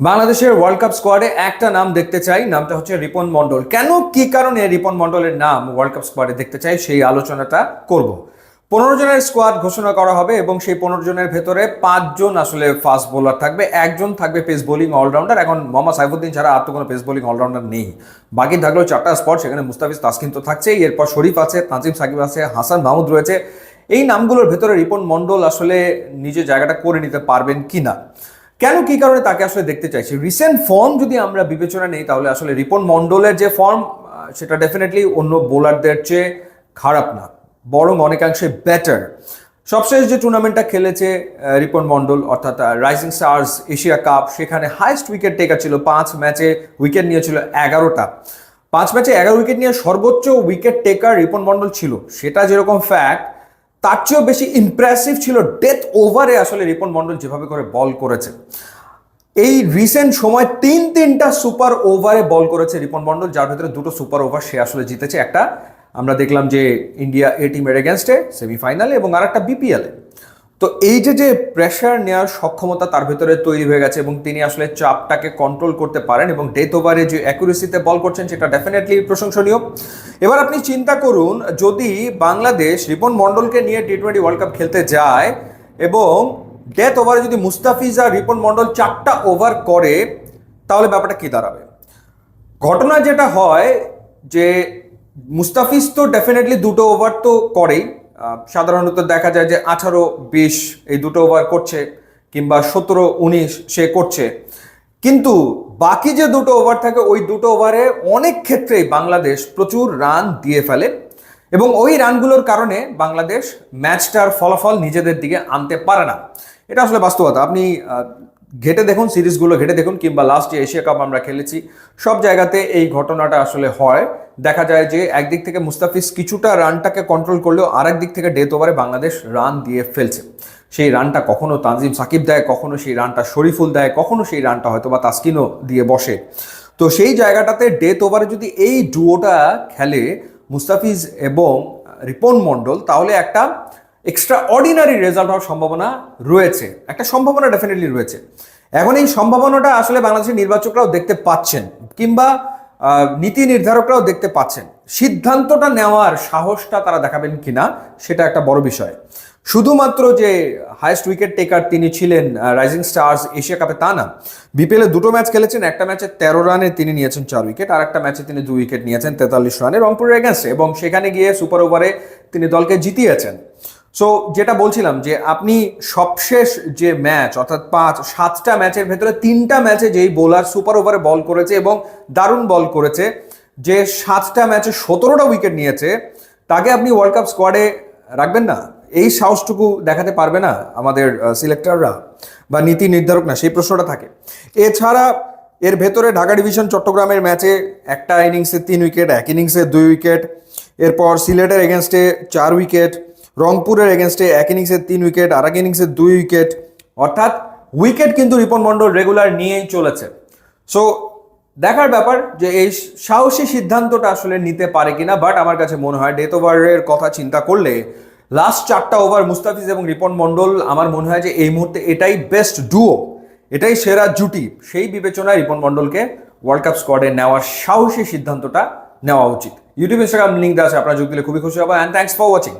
বাংলাদেশের world cup স্কোয়াডে একটা নাম দেখতে চাই, নামটা হচ্ছে রিপন মন্ডল কেন, কি কারণে রিপন মন্ডলের নাম ওয়ার্ল্ড কাপ স্কোয়াডে দেখতে চাই, সেই আলোচনাটা করব। পনেরো জনের স্কোয়াড ঘোষণা করা হবে এবং সেই পনেরো জনের ভেতরে পাঁচজন আসলে ফাস্ট বোলার থাকবে, একজন থাকবে পেস বোলিং অলরাউন্ডার এখন মোহাম্মদ সাইফুদ্দিন ছাড়া আর তো কোনো পেস বোলিং অলরাউন্ডার নেই। বাকি থাকলেও চারটা স্পট সেখানে মুস্তাফিজ তাসকিন তো থাকছেই। এরপর শরীফ আছে তাজিম সাকিব আছে, হাসান মাহমুদ রয়েছে। এই নামগুলোর ভেতরে রিপন মন্ডল আসলে নিজের জায়গাটা করে নিতে পারবেন কি না কেন কি কারণে তাকে আসলে দেখতে চাইছি? রিসেন্ট ফর্ম যদি আমরা বিবেচনা নেই, তাহলে আসলে রিপন মন্ডলের যে ফর্ম সেটা ডেফিনেটলি অন্য বোলারদের চেয়ে খারাপ না, বরং অনেকাংশে বেটার সবশেষ যে টুর্নামেন্টটা খেলেছে রিপন মন্ডল অর্থাৎ রাইজিং স্টার্স এশিয়া কাপ সেখানে হাইস্ট উইকেট টেকার ছিল, পাঁচ ম্যাচে উইকেট নিয়েছিল এগারোটা। পাঁচ ম্যাচে এগারো উইকেট নিয়ে সর্বোচ্চ উইকেট টেকার রিপন মন্ডল ছিল। সেটা যেরকম ফ্যাক্ট তার চেয়েও বেশি ইমপ্রেসিভ ছিল ডেথ ওভারে আসলে রিপন মন্ডল যেভাবে করে বল করেছে। এই রিসেন্ট সময় তিন তিনটা সুপার ওভারে বল করেছে রিপন মন্ডল যার ভেতরে দুটো সুপার ওভার সে আসলে জিতেছে। একটা আমরা দেখলাম যে ইন্ডিয়া এ টিমের এগেনস্টে সেমিফাইনালে এবং আর একটা বিপিএলে তো এই যে যে প্রেশার নেওয়ার সক্ষমতা তার ভেতরে তৈরি হয়ে গেছে এবং তিনি আসলে চাপটাকে কন্ট্রোল করতে পারেন এবং ডেথ ওভারে যে অ্যাকুরেসিতে বল করছেন সেটা ডেফিনেটলি প্রশংসনীয়। এবার আপনি চিন্তা করুন, যদি বাংলাদেশ রিপন মন্ডলকে নিয়ে টি টোয়েন্টি ওয়ার্ল্ড কাপ খেলতে যায় এবং ডেথ ওভারে যদি মুস্তাফিজ আর রিপন মন্ডল চারটা ওভার করে, তাহলে ব্যাপারটা কি দাঁড়াবে? ঘটনা যেটা হয় যে মুস্তাফিজ তো ডেফিনেটলি দুটো ওভার তো করেই সাধারণত দেখা যায় যে আঠারো, বিশ এই দুটো ওভার করছে কিংবা সতেরো, উনিশ সে করছে। কিন্তু বাকি যে দুটো ওভার থাকে, ওই দুটো ওভারে অনেক ক্ষেত্রেই বাংলাদেশ প্রচুর রান দিয়ে ফেলে এবং ওই রানগুলোর কারণে বাংলাদেশ ম্যাচটার ফলাফল নিজেদের দিকে আনতে পারে না। এটা আসলে বাস্তবতা। আপনি ঘেটে দেখুন, সিরিজগুলো ঘেটে দেখুন কিংবা লাস্ট এশিয়া কাপ আমরা খেলেছি, সব জায়গাতে এই ঘটনাটা আসলে হয়। দেখা যায় যে একদিক থেকে মুস্তাফিজ কিছুটা রানটাকে কন্ট্রোল করলেও আরেক দিক থেকে ডেথ ওভারে বাংলাদেশ রান দিয়ে ফেলছে। সেই রানটা কখনো তানজিম সাকিব দেয়, কখনো সেই রানটা শরীফুল দেয়, কখনো সেই রানটা হয়তো বা তাসকিনও দিয়ে বসে। তো সেই জায়গাটাতে ডেথ ওভারে যদি এই ডুয়োটা খেলে মুস্তাফিজ এবং রিপন মণ্ডল, তাহলে একটা এক্সট্রা অর্ডিনারি রেজাল্ট হওয়ার সম্ভাবনা রয়েছে। একটা সম্ভাবনা ডেফিনেটলি রয়েছে। এখন এই সম্ভাবনাটা আসলে বাংলাদেশের নির্বাচকরাও দেখতে পাচ্ছেন। কিংবা নীতি নির্ধারকরাও দেখতে পাচ্ছেন। সিদ্ধান্তটা নেওয়ার সাহসটা তারা দেখাবেন কিনা, সেটা একটা বড় বিষয়। শুধুমাত্র যে হায়েস্ট উইকেট টেকার তিনি ছিলেন রাইজিং স্টার্স এশিয়া কাপে তা না বিপিএলে দুটো ম্যাচ খেলেছেন, একটা ম্যাচে তেরো রানে তিনি নিয়েছেন চার উইকেট আর একটা ম্যাচে তিনি দুই উইকেট নিয়েছেন তেতাল্লিশ রানে রংপুরের এগেনস্টে এবং সেখানে গিয়ে সুপার ওভারে তিনি দলকে জিতিয়েছেন। সো যেটা বলছিলাম যে আপনি সবশেষ যে ম্যাচ অর্থাৎ পাঁচ, সাতটা ম্যাচের ভেতরে তিনটা ম্যাচে যেই বোলার সুপার ওভারে বল করেছে এবং দারুণ বল করেছে, যে সাতটা ম্যাচে সতেরোটা উইকেট নিয়েছে, তাকে আপনি ওয়ার্ল্ড কাপ স্কোয়াডে রাখবেন না। এই সাহসটুকু দেখাতে পারবে না আমাদের সিলেক্টররা বা নীতি নির্ধারক না, সেই প্রশ্নটা থাকে। এছাড়া এর ভেতরে ঢাকা ডিভিশন চট্টগ্রামের ম্যাচে একটা ইনিংসে তিন উইকেট এক ইনিংসে দুই উইকেট এরপর সিলেটের এগেনস্টে চার উইকেট রংপুরের এগেনস্টে এক ইনিংসে তিন উইকেট আর এক ইনিংসে দুই উইকেট অর্থাৎ উইকেট কিন্তু রিপন মন্ডল রেগুলার নিয়েই চলেছে। সো দেখার ব্যাপার যে এই সাহসী সিদ্ধান্তটা আসলে নিতে পারে কিনা বাট আমার কাছে মনে হয় ডেথ ওভারের কথা চিন্তা করলে লাস্ট চারটা ওভার মুস্তাফিজ এবং রিপন মন্ডল আমার মনে হয় যে এই মুহূর্তে এটাই বেস্ট ডুও এটাই সেরা জুটি। সেই বিবেচনায় রিপন মন্ডলকে ওয়ার্ল্ড কাপ স্কোয়াডে নেওয়ার সাহসী সিদ্ধান্তটা নেওয়া উচিত। ইউটিউব ইনস্টাগ্রাম লিঙ্ক দেওয়া আছে, আপনারা যোগ দিলে খুবই খুশি হব। And thanks for watching